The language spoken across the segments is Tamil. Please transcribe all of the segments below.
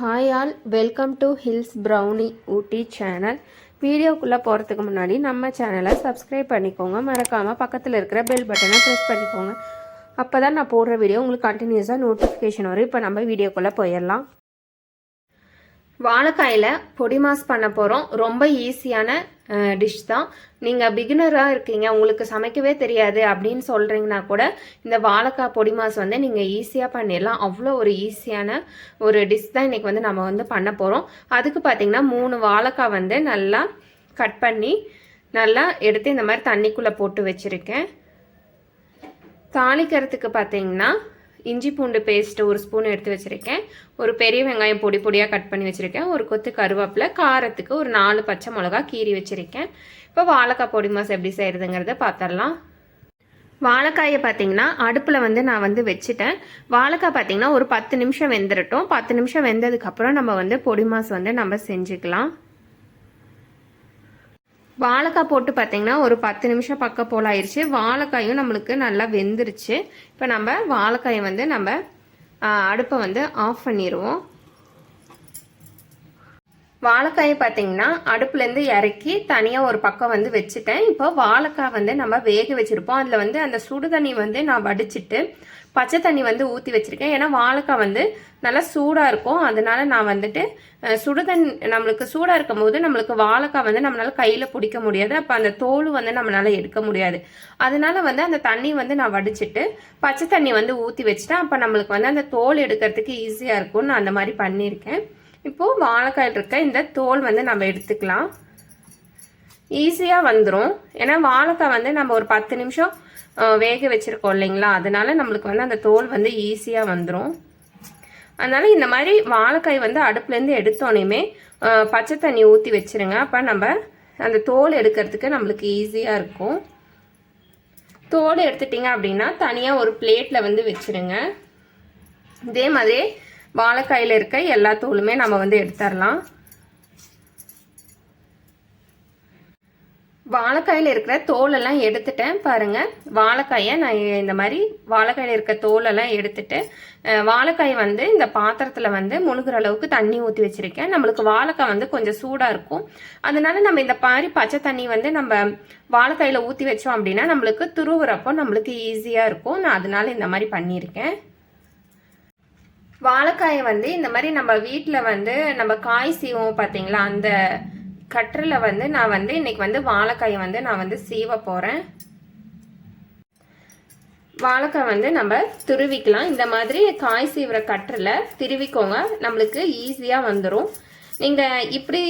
Hi all welcome to hills brownie Ooty channel வீடியோக்குள்ளே போகிறதுக்கு முன்னாடி நம்ம சேனலை சப்ஸ்கிரைப் பண்ணிக்கோங்க. மறக்காமல் பக்கத்தில் இருக்கிற பெல் பட்டனை ப்ரெஸ் பண்ணிக்கோங்க. அப்போ தான் நான் போடுற வீடியோ உங்களுக்கு கண்டினியூஸாக நோட்டிஃபிகேஷன் வரும். இப்போ நம்ம வீடியோக்குள்ளே போயிடலாம். வாழைக்காயில் பொடி மாஸ் பண்ண போகிறோம் ரொம்ப ஈஸியான டிஷ் தான். நீங்கள் பிகினராக இருக்கீங்க உங்களுக்கு சமைக்கவே தெரியாது அப்படின்னு சொல்கிறீங்கன்னா கூட இந்த வாழைக்காய் பொடி மாஸ் வந்து நீங்கள் ஈஸியாக பண்ணிடலாம். அவ்வளோ ஒரு ஈஸியான ஒரு டிஷ் தான் இன்றைக்கி வந்து நம்ம வந்து பண்ண போகிறோம் அதுக்கு பார்த்திங்கன்னா மூணு வாழைக்காய் வந்து நல்லா கட் பண்ணி நல்லா எடுத்து இந்த மாதிரி தண்ணிக்குள்ளே போட்டு வச்சுருக்கேன். தாளிக்கிறதுக்கு பார்த்தீங்கன்னா இஞ்சி பூண்டு பேஸ்ட்டு ஒரு ஸ்பூன் எடுத்து வச்சுருக்கேன். ஒரு பெரிய வெங்காயம் பொடி பொடியாக கட் பண்ணி வச்சுருக்கேன். ஒரு கொத்து கருவேப்பிலை காரத்துக்கு ஒரு நாலு பச்சை மிளகா கீறி வச்சுருக்கேன். இப்போ வாழைக்காய் பொடி மாசம் எப்படி செய்கிறதுங்கிறத பார்த்துடலாம் வாழைக்காயை பார்த்தீங்கன்னா அடுப்பில் வந்து நான் வந்து வச்சுட்டேன். வாழைக்காய் பார்த்தீங்கன்னா ஒரு பத்து நிமிஷம் வெந்துடட்டும் பத்து நிமிஷம் வெந்ததுக்கப்புறம் நம்ம வந்து பொடி மாஸ் வந்து நம்ம செஞ்சுக்கலாம். வாழைக்காய் போட்டு பார்த்தீங்கன்னா ஒரு பத்து நிமிஷம் பக்கம் போல் ஆயிடுச்சு வாழைக்காயும் நம்மளுக்கு நல்லா வெந்துருச்சு. இப்போ நம்ம வாழைக்காயை வந்து நம்ம அடுப்பை வந்து ஆஃப் பண்ணிடுவோம் வாழைக்காயை பார்த்தீங்கன்னா அடுப்புலேருந்து இறக்கி தனியாக ஒரு பக்கம் வந்து வச்சுட்டேன். இப்போ வாழைக்காய் வந்து நம்ம வேக வச்சுருப்போம். அதில் வந்து அந்த சுடு தண்ணி வந்து நான் வடிச்சிட்டு பச்சை தண்ணி வந்து ஊற்றி வச்சுருக்கேன். ஏன்னா வாழைக்காய் வந்து நல்லா சூடாக இருக்கும். அதனால நான் வந்துட்டு சுடு தண்ணி நம்மளுக்கு சூடாக இருக்கும் போது நம்மளுக்கு வாழைக்காய் வந்து நம்மளால் கையில் பிடிக்க முடியாது. அப்போ அந்த தோல் வந்து நம்மளால் எடுக்க முடியாது. அதனால வந்து அந்த தண்ணி வந்து நான் வடிச்சிட்டு பச்சை தண்ணி வந்து ஊற்றி வச்சுட்டேன். அப்போ நம்மளுக்கு வந்து அந்த தோல் எடுக்கிறதுக்கு ஈஸியாக இருக்கும்னு நான் அந்த மாதிரி பண்ணியிருக்கேன். இப்போது வாழைக்காயில் இருக்க இந்த தோல் வந்து நம்ம எடுத்துக்கலாம். ஈஸியாக வந்துடும் ஏன்னா வாழைக்காய் வந்து நம்ம ஒரு பத்து நிமிஷம் வேக வச்சுருக்கோம் இல்லைங்களா? அதனால நம்மளுக்கு வந்து அந்த தோல் வந்து ஈஸியாக வந்துடும் அதனால் இந்த மாதிரி வாழைக்காய் வந்து அடுப்புலேருந்து எடுத்தோடனேமே பச்சை தண்ணி ஊற்றி வச்சுருங்க. அப்போ நம்ம அந்த தோல் எடுக்கிறதுக்கு நம்மளுக்கு ஈஸியாக இருக்கும். தோல் எடுத்துட்டிங்க அப்படின்னா தனியாக ஒரு பிளேட்டில் வந்து வச்சுருங்க. இதே மாதிரி வாழைக்காயில் இருக்க எல்லா தோலுமே நம்ம வந்து எடுத்துடலாம் வாழைக்காயில் இருக்கிற தோலெல்லாம் எடுத்துட்டேன் பாருங்கள் வாழைக்காயை நான் இந்த மாதிரி வாழைக்காயில் இருக்க தோலெல்லாம் எடுத்துட்டு வாழைக்காய் வந்து இந்த பாத்திரத்தில் வந்து முழுகிற அளவுக்கு தண்ணி ஊற்றி வச்சுருக்கேன். நம்மளுக்கு வாழைக்காய் வந்து கொஞ்சம் சூடாக இருக்கும். அதனால நம்ம இந்த மாதிரி பச்சை தண்ணி வந்து நம்ம வாழைக்காயில் ஊற்றி வச்சோம் அப்படின்னா நம்மளுக்கு துருவுறப்போ நம்மளுக்கு ஈஸியாக இருக்கும். நான் அதனால இந்த மாதிரி பண்ணியிருக்கேன். வாழைக்காயை வந்து இந்த மாதிரி நம்ம வீட்டில் வந்து நம்ம காய் சீவோம் பார்த்தீங்களா அந்த கற்றில் வந்து நான் வந்து இன்றைக்கி வந்து வாழைக்காயை வந்து நான் வந்து சீவ போகிறேன் வாழைக்காய் வந்து நம்ம துருவிக்கலாம். இந்த மாதிரி காய் சீவுற கற்றில் திருவிக்கோங்க. நம்மளுக்கு ஈஸியாக வந்துடும் நீங்கள் இப்படி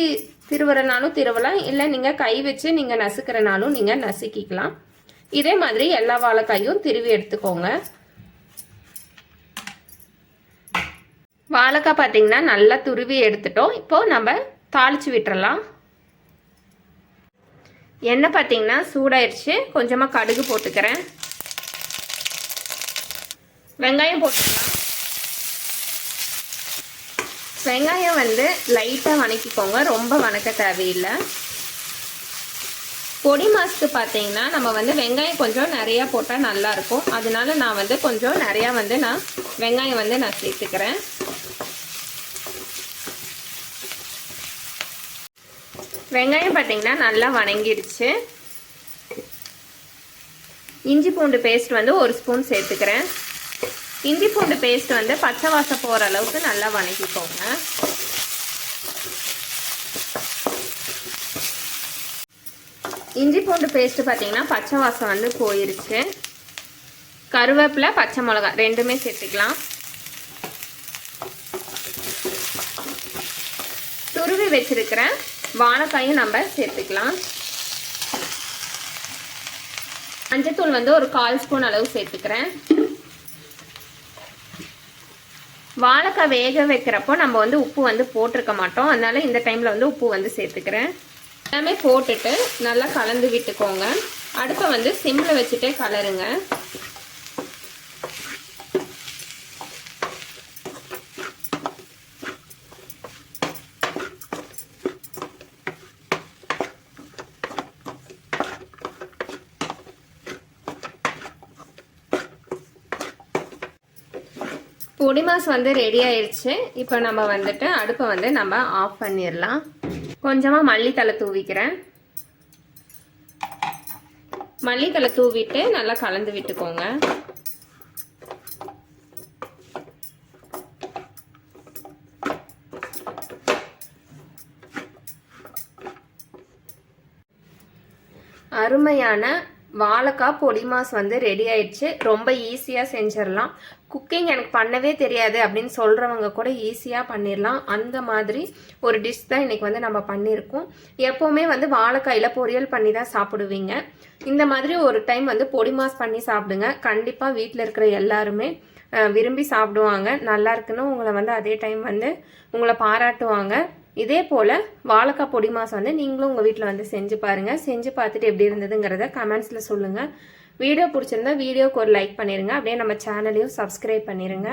திருவுறனாலும் திருவலாம் இல்லை நீங்கள் கை வச்சு நீங்கள் நசுக்கிறனாலும் நீங்கள் நசுக்கிக்கலாம். இதே மாதிரி எல்லா வாழைக்காயும் திருவி எடுத்துக்கோங்க. வாழைக்காய் பார்த்தீங்கன்னா நல்லா துருவி எடுத்துட்டோம். இப்போது நம்ம தாளித்து விட்டுறலாம். எண்ணெய் பார்த்தீங்கன்னா சூடாயிருச்சு. கொஞ்சமாக கடுகு போட்டுக்கிறேன். வெங்காயம் போட்டுக்கலாம். வெங்காயம் வந்து லைட்டாக வணக்கிக்கோங்க. ரொம்ப வணக்க தேவையில்லை. பொடி மாஸ்க்கு பார்த்தீங்கன்னா நம்ம வந்து வெங்காயம் கொஞ்சம் நிறையா போட்டால் நல்லாயிருக்கும் அதனால நான் வந்து கொஞ்சம் நிறையா வந்து நான் வெங்காயம் வந்து நான் சேர்த்துக்கிறேன். வெங்காயம் பார்த்தீங்கன்னா நல்லா வணங்கிடுச்சு இஞ்சி பூண்டு பேஸ்ட் வந்து ஒரு ஸ்பூன் சேர்த்துக்கிறேன். இஞ்சி பூண்டு பேஸ்ட் வந்து பச்சை வாசம் போகிற அளவுக்கு நல்லா வணக்கிக்கோங்க. இஞ்சி பூண்டு பேஸ்ட்டு பார்த்தீங்கன்னா பச்சை வாசம் வந்து போயிருச்சு. கருவேப்பிலை பச்சை மிளகா ரெண்டுமே சேர்த்துக்கலாம். துருவி வச்சுருக்கிறேன். வாழைக்காயும் நம்ம சேர்த்துக்கலாம். மஞ்சத்தூள் வந்து ஒரு கால் ஸ்பூன் அளவு சேர்த்துக்கிறேன். வாழைக்காய் வேக வைக்கிறப்போ நம்ம வந்து உப்பு வந்து போட்டிருக்க மாட்டோம். அதனால இந்த டைமில் வந்து உப்பு வந்து சேர்த்துக்கிறேன். எல்லாமே போட்டுட்டு நல்லா கலந்து விட்டுக்கோங்க. அடுப்பை வந்து சிம்மில் வச்சுட்டே கலருங்க. பொடி மாஸ் வந்து ரெடி ஆயிடுச்சு இப்போ நம்ம வந்துட்டு அடுப்பை வந்து நம்ம ஆஃப் பண்ணிடலாம். கொஞ்சமாக மல்லித்தலை தூவிக்கிறேன். மல்லித்தலை தூவிட்டு நல்லா கலந்து விட்டுக்கோங்க. அருமையான வாழைக்காய் பொடி மாஸ் வந்து ரெடி ஆயிடுச்சு. ரொம்ப ஈஸியாக செஞ்சிடலாம். குக்கிங் எனக்கு பண்ணவே தெரியாது அப்படின்னு சொல்கிறவங்க கூட ஈஸியாக பண்ணிடலாம். அந்த மாதிரி ஒரு டிஷ் தான் இன்றைக்கி வந்து நம்ம பண்ணியிருக்கோம். எப்போவுமே வந்து வாழைக்காயில் பொரியல் பண்ணி தான் சாப்பிடுவீங்க. இந்த மாதிரி ஒரு டைம் வந்து பொடி மாஸ் பண்ணி சாப்பிடுங்க. கண்டிப்பாக வீட்டில் இருக்கிற எல்லாருமே விரும்பி சாப்பிடுவாங்க. நல்லா இருக்குன்னு உங்களை வந்து அதே டைம் வந்து உங்களை பாராட்டுவாங்க. இதே போல் வாழைக்காய் பொடி மாசம் வந்து நீங்களும் உங்கள் வீட்டில் வந்து செஞ்சு பாருங்கள் செஞ்சு பார்த்துட்டு எப்படி இருந்ததுங்கிறத கமெண்ட்ஸில் சொல்லுங்கள் வீடியோ பிடிச்சிருந்தா வீடியோக்கு ஒரு லைக் பண்ணிடுங்க அப்படியே நம்ம சேனலையும் சப்ஸ்கிரைப் பண்ணிடுங்க